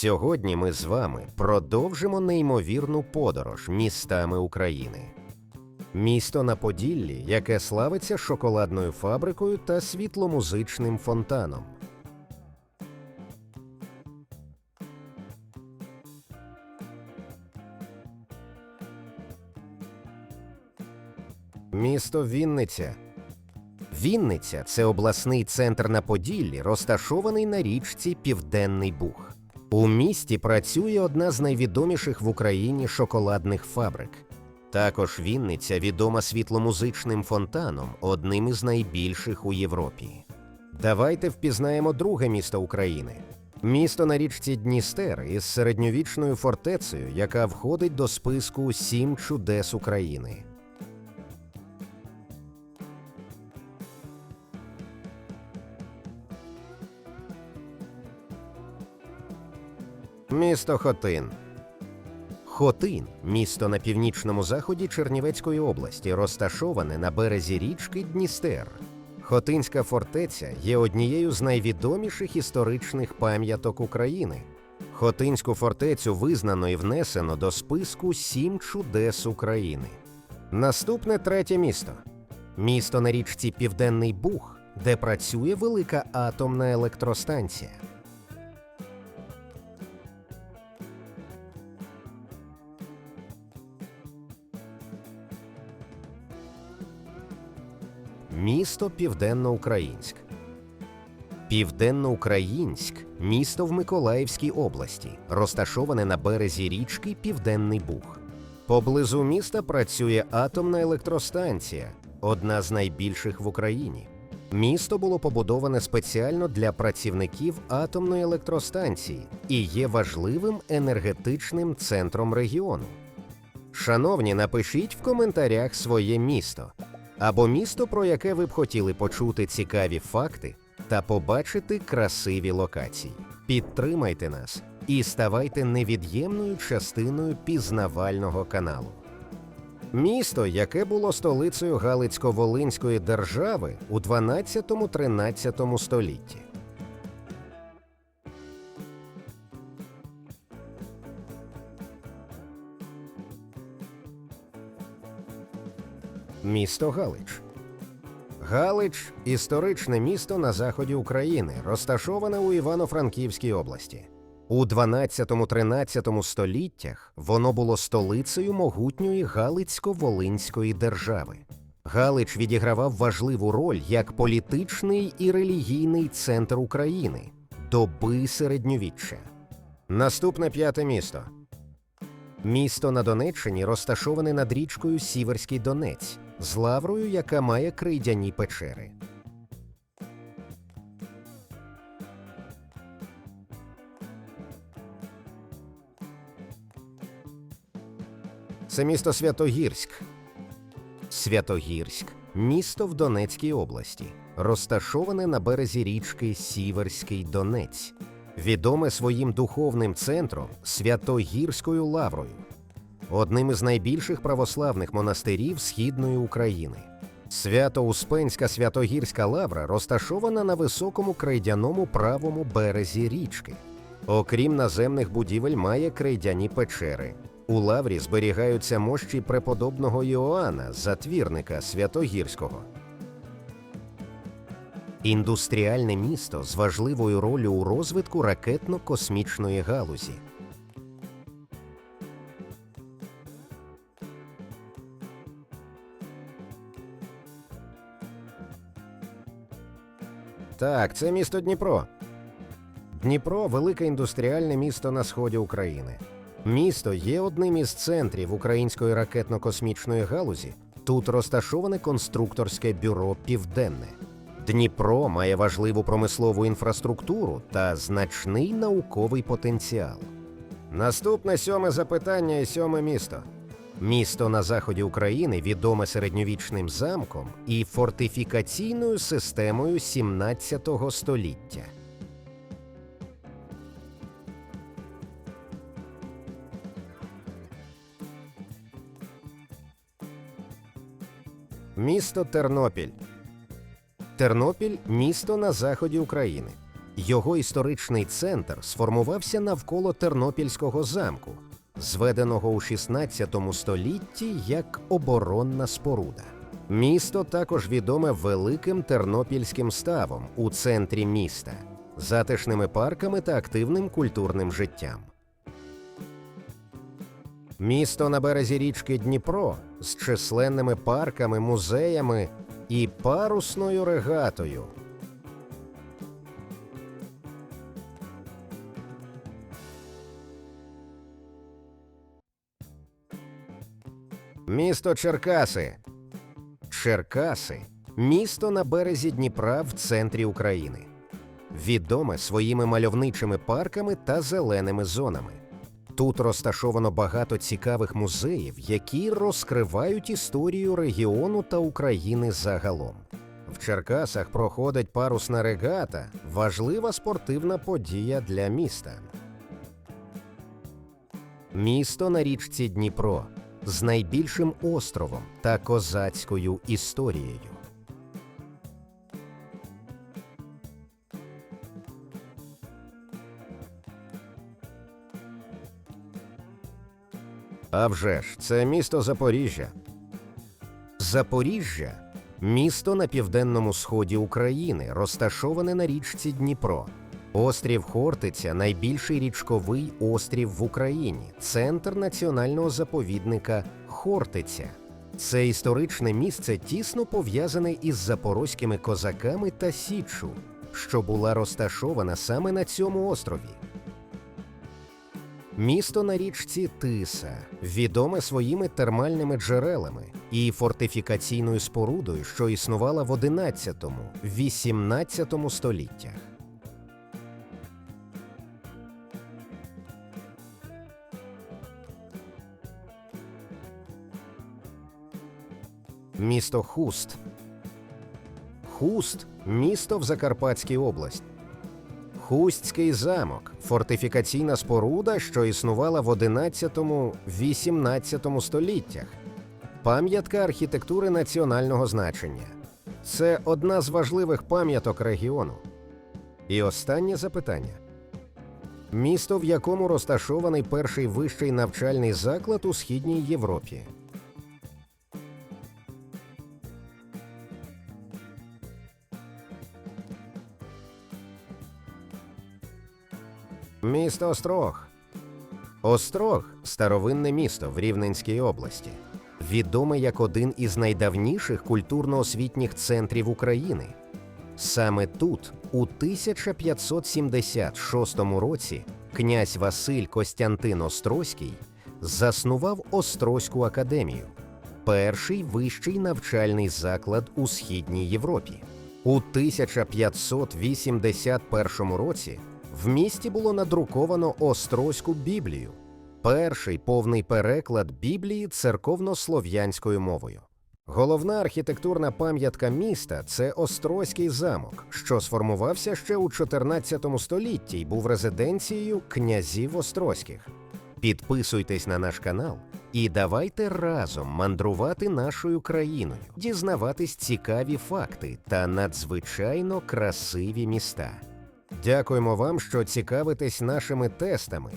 Сьогодні ми з вами продовжимо неймовірну подорож містами України. Місто на Поділлі, яке славиться шоколадною фабрикою та світломузичним фонтаном. Місто Вінниця. Вінниця це обласний центр на Поділлі, розташований на річці Південний Буг. У місті працює одна з найвідоміших в Україні шоколадних фабрик. Також Вінниця відома світломузичним фонтаном, одним із найбільших у Європі. Давайте впізнаємо друге місто України. Місто на річці Дністер із середньовічною фортецею, яка входить до списку Сім чудес України. Місто Хотин. Хотин місто на північному заході Чернівецької області, розташоване на березі річки Дністер. Хотинська фортеця є однією з найвідоміших історичних пам'яток України. Хотинську фортецю визнано і внесено до списку Сім чудес України. Наступне третє місто місто на річці Південний Буг, де працює велика атомна електростанція. Місто Південноукраїнськ. Південноукраїнськ місто в Миколаївській області, розташоване на березі річки Південний Буг. Поблизу міста працює атомна електростанція, одна з найбільших в Україні. Місто було побудоване спеціально для працівників атомної електростанції і є важливим енергетичним центром регіону. Шановні, напишіть в коментарях своє місто або місто, про яке ви б хотіли почути цікаві факти та побачити красиві локації. Підтримайте нас і ставайте невід'ємною частиною пізнавального каналу. Місто, яке було столицею Галицько-Волинської держави у 12-13 столітті. Місто Галич. Галич історичне місто на заході України, розташоване у Івано-Франківській області. У 12-13 століттях воно було столицею могутньої Галицько-Волинської держави. Галич відігравав важливу роль як політичний і релігійний центр України доби середньовіччя. Наступне п'яте місто. Місто на Донеччині розташоване над річкою Сіверський Донець з лаврою, яка має крейдяні печери. Це місто Святогірськ. Святогірськ місто в Донецькій області, розташоване на березі річки Сіверський Донець, відоме своїм духовним центром Святогірською лаврою, одним із найбільших православних монастирів Східної України. Свято-Успенська Святогірська лавра розташована на високому крейдяному правому березі річки. Окрім наземних будівель, має крейдяні печери. У лаврі зберігаються мощі преподобного Іоанна, затвірника Святогірського. Індустріальне місто з важливою ролью у розвитку ракетно-космічної галузі. Так, це місто Дніпро. Дніпро велике індустріальне місто на сході України. Місто є одним із центрів української ракетно-космічної галузі. Тут розташоване конструкторське бюро Південне. Дніпро має важливу промислову інфраструктуру та значний науковий потенціал. Наступне сьоме запитання і сьоме місто. Місто на заході України відоме середньовічним замком і фортифікаційною системою 17 століття. Місто Тернопіль. Тернопіль місто на заході України. Його історичний центр сформувався навколо Тернопільського замку, зведеного у 16 столітті як оборонна споруда. Місто також відоме великим тернопільським ставом у центрі міста, затишними парками та активним культурним життям. Місто на березі річки Дніпро з численними парками, музеями і парусною регатою. Місто Черкаси. Черкаси місто на березі Дніпра в центрі України. Відоме своїми мальовничими парками та зеленими зонами. Тут розташовано багато цікавих музеїв, які розкривають історію регіону та України загалом. В Черкасах проходить парусна регата, важлива спортивна подія для міста. Місто на річці Дніпро з найбільшим островом та козацькою історією. А вже ж, це місто Запоріжжя. Запоріжжя місто на південному сході України, розташоване на річці Дніпро. Острів Хортиця найбільший річковий острів в Україні, центр національного заповідника Хортиця. Це історичне місце тісно пов'язане із запорозькими козаками та Січчю, що була розташована саме на цьому острові. Місто на річці Тиса відоме своїми термальними джерелами і фортифікаційною спорудою, що існувала в 11-18 століттях. Місто Хуст. Хуст місто в Закарпатській області. Хустський замок фортифікаційна споруда, що існувала в 11-18 століттях. Пам'ятка архітектури національного значення. Це одна з важливих пам'яток регіону. І останнє запитання: місто, в якому розташований перший вищий навчальний заклад у східній Європі. Місто Острог. Острог старовинне місто в Рівненській області, відоме як один із найдавніших культурно-освітніх центрів України. Саме тут, у 1576 році, князь Василь Костянтин Острозький заснував Острозьку академію, перший вищий навчальний заклад у східній Європі. У 1581 році в місті було надруковано Острозьку Біблію, перший повний переклад Біблії церковно-слов'янською мовою. Головна архітектурна пам'ятка міста це Острозький замок, що сформувався ще у 14 столітті і був резиденцією князів Острозьких. Підписуйтесь на наш канал і давайте разом мандрувати нашою країною, дізнаватись цікаві факти та надзвичайно красиві міста. Дякуємо вам, що цікавитесь нашими тестами